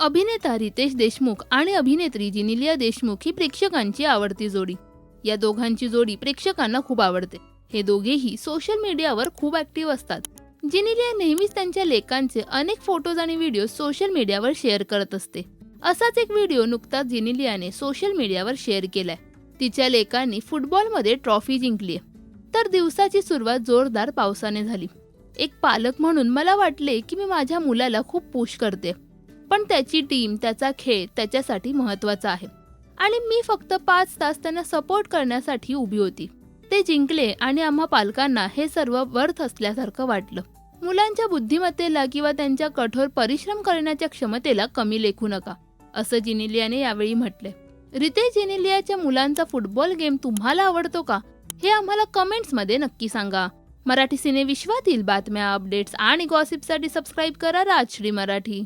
अभिनेता रितेश देशमुख आणि अभिनेत्री जिनिलिया देशमुख ही प्रेक्षकांची आवडती जोडी. या दोघांची जोडी प्रेक्षकांना खूप आवडते. हे दोघेही सोशल मीडियावर खूप ऍक्टिव्ह असतात. जिनिलिया नेहमीच त्यांच्या लेखांचे अनेक फोटोज आणि व्हिडिओ सोशल मीडियावर शेअर करत असते. असाच एक व्हिडिओ नुकताच जिनिलियाने सोशल मीडियावर शेअर केलाय. तिच्या लेखांनी फुटबॉलमध्ये ट्रॉफी जिंकली तर दिवसाची सुरुवात जोरदार पावसाने झाली. एक पालक म्हणून मला वाटले की मी माझ्या मुलाला खूप पुश करते. पण त्याची टीम त्याचा खेळ त्याच्यासाठी महत्त्वाचा आहे. आणि मी फक्त पाच तास त्यांना सपोर्ट करण्यासाठी उभी होती. ते जिंकले आणि आम्हा पालकांना हे सर्व वर्थ असल्यासारखं वाटलं. मुलांच्या बुद्धिमत्तेला किंवा त्यांच्या कठोर परिश्रम करण्याच्या क्षमतेला कमी लेखू नका असं जिनिलियाने यावेळी म्हटले रितेश जिनिलियाच्या मुलांचा फुटबॉल गेम तुम्हाला आवडतो का? हे आम्हाला कमेंट्समध्ये नक्की सांगा. मराठी सिने विश्वातील बातम्या अपडेट्स आणि गॉसिपसाठी सबस्क्राईब करा राजश्री मराठी.